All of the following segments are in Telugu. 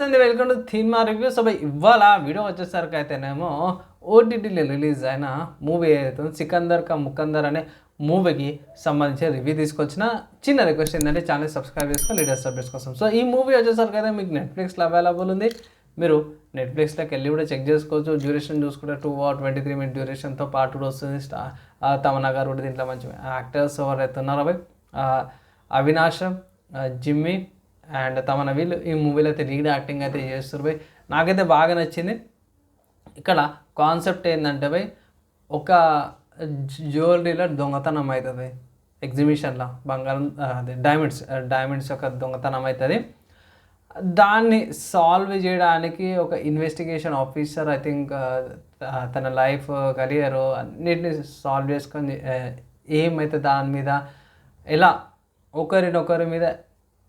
అండి వెల్కమ్ టు థీమా రివ్యూ. సో ఇవాళ వీడియో వచ్చేసరికి అయితేనేమో ఓటీటీలో రిలీజ్ అయిన మూవీ ఏదైతే సికందర్ కా ముకందర్ అనే మూవీకి సంబంధించిన రివ్యూ తీసుకొచ్చిన చిన్న రిక్వెస్ట్ ఏంటంటే ఛానల్ సబ్స్క్రైబ్ చేసుకొని లేటెస్ట్ అప్డేట్స్ కోసం. సో ఈ మూవీ వచ్చేసరికి అయితే మీకు నెట్ఫ్లిక్స్లో అవైలబుల్ ఉంది. మీరు నెట్ఫ్లిక్స్లోకి వెళ్ళి కూడా చెక్ చేసుకోవచ్చు. డ్యూరేషన్ చూసుకుంటే two hour twenty three minute డ్యూరేషన్తో పాటు కూడా వస్తుంది. స్టా ఆ, తమన్నా గారు కూడా దీంట్లో మంచి యాక్టర్స్ ఎవరైతే ఉన్నారో అవి అవినాష్ జిమ్మి అండ్ తమన వీళ్ళు ఈ మూవీలో అయితే రీడ్ యాక్టింగ్ అయితే చేస్తారు బై. నాకైతే బాగా నచ్చింది. ఇక్కడ కాన్సెప్ట్ ఏంటంటే బై ఒక జ్యువెలరీలో దొంగతనం అవుతుంది ఎగ్జిబిషన్లో బంగారం అదే డైమండ్స్ డైమండ్స్ యొక్క దొంగతనం అవుతుంది దాన్ని సాల్వ్ చేయడానికి ఒక ఇన్వెస్టిగేషన్ ఆఫీసర్ ఐ థింక్ తన లైఫ్ కెరియర్ అన్నిటిని సాల్వ్ చేసుకొని ఏమైతే దాని మీద ఎలా ఒకరినొకరి మీద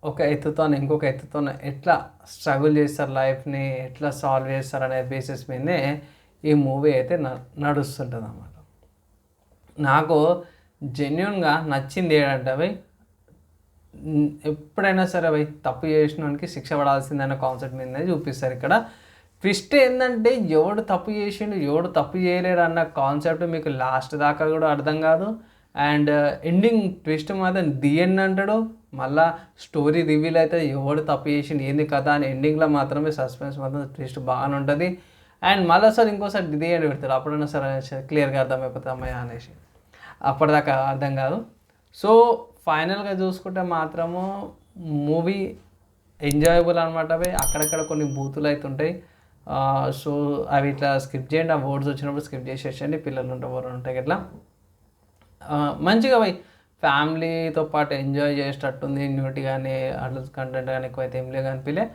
ఒక ఎత్తుతో ఇంకొక ఎత్తుతో ఎట్లా స్ట్రగుల్ చేస్తారు లైఫ్ని ఎట్లా సాల్వ్ చేస్తారు అనే బేసిస్ మీదనే ఈ మూవీ అయితే న నడుస్తుంటుంది అన్నమాట నాకు జెన్యున్గా నచ్చింది ఏంటంటే అవి ఎప్పుడైనా సరే అవి తప్పు చేసినోనికి శిక్ష పడాల్సిందనే కాన్సెప్ట్ మీదనే చూపిస్తారు ఇక్కడ. ట్విస్ట్ ఏంటంటే ఎవడు తప్పు చేసిండు ఎవడు తప్పు చేయలేడు అన్న కాన్సెప్ట్ మీకు లాస్ట్ దాకా కూడా అర్థం కాదు. అండ్ uh, ఎండింగ్ ట్విస్ట్ మాత్రం ది ఎండ్ అంటాడు. మళ్ళా స్టోరీ రివీల్ అయితే ఎవడు తప్పు చేసిండు ఏంది కథ అని ఎండింగ్లో మాత్రమే సస్పెన్స్ మాత్రం ట్విస్ట్ బాగానే ఉంటుంది. అండ్ మళ్ళీ సార్ ఇంకోసారి ది ఎండ్ పెడతారు అప్పుడన్నా సరే క్లియర్గా అర్థమైపోతుంది అమ్మాయి అనేసి. అప్పటిదాకా అర్థం కాదు. సో ఫైనల్గా చూసుకుంటే మాత్రము మూవీ ఎంజాయబుల్ అనమాట అవి. అక్కడక్కడ కొన్ని బూతులు అయితే ఉంటాయి. Uh, సో అవి ఇట్లా స్కిప్ చేయండి. ఆ వర్డ్స్ వచ్చినప్పుడు స్కిప్ చేసేసండి పిల్లలు ఉంటే ఎవరు ఉంటాయి ఇట్లా మంచిగా పోయి. ఫ్యామిలీతో పాటు ఎంజాయ్ చేసేటట్టుంది న్యూటి కానీ అడల్ట్ కంటెంట్ కానీ ఎక్కువైతే ఏం లేదు అనిపించలే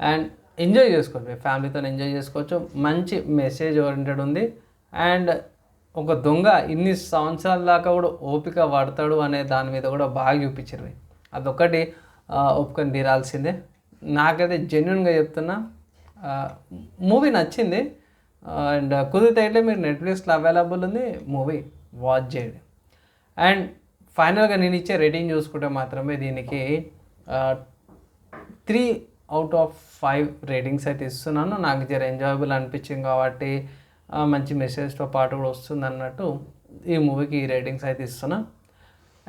అండ్ ఎంజాయ్ చేసుకోవచ్చు ఫ్యామిలీతో ఎంజాయ్ చేసుకోవచ్చు. మంచి మెసేజ్ ఓరియంటెడ్ ఉంది. అండ్ ఒక దొంగ ఇన్ని సంవత్సరాల దాకా కూడా ఓపిక పడతాడు అనే దాని మీద కూడా బాగా చూపించారు అదొకటి ఒప్పుకొని తీరాల్సిందే. నాకైతే జెన్యున్గా చెప్తున్నా మూవీ నచ్చింది. అండ్ కుదిరితే అయితే మీరు నెట్ఫ్లిక్స్లో అవైలబుల్ ఉంది మూవీ వాచ్ చేయండి. అండ్ ఫైనల్గా నేను ఇచ్చే రేటింగ్ చూసుకుంటే మాత్రమే దీనికి three out of five ratings అయితే ఇస్తున్నాను. నాకు జర ఎంజాయబుల్ అనిపించింది కాబట్టి మంచి మెసేజ్తో పాటు కూడా వస్తుంది అన్నట్టు ఈ మూవీకి ఈ రేటింగ్స్ అయితే ఇస్తున్నా.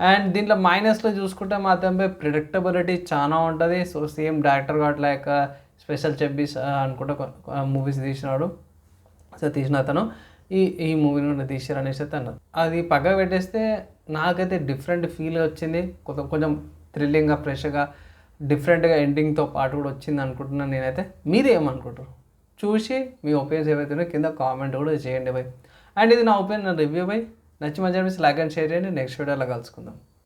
అండ్ దీంట్లో మైనస్లో చూసుకుంటే మాత్రమే ప్రిడిక్టబిలిటీ చాలా ఉంటుంది. సో సేమ్ డైరెక్టర్ కాబట్టి లేక స్పెషల్ చెప్పి అనుకుంటా మూవీస్ తీసినాడు. సో తీసిన అతను. ఈ ఈ మూవీని కూడా తీశారు అనేసి అయితే అన్నారు. అది పక్క పెట్టేస్తే నాకైతే డిఫరెంట్ ఫీల్ వచ్చింది. కొంచెం కొంచెం థ్రిల్లింగ్గా ఫ్రెష్గా డిఫరెంట్గా ఎండింగ్తో పాటు కూడా వచ్చింది అనుకుంటున్నాను నేనైతే. మీరు ఏమనుకుంటారు చూసి మీ ఒపీనియన్స్ ఏవైతే కింద కామెంట్ కూడా చేయండి బై అండ్ ఇది నా ఒపీనియన్ రివ్యూ బై నచ్చి మంచి అనిపిస్తే లైక్ అండ్ షేర్ చేయండి. నెక్స్ట్ వీడియోలో కలుసుకుందాం.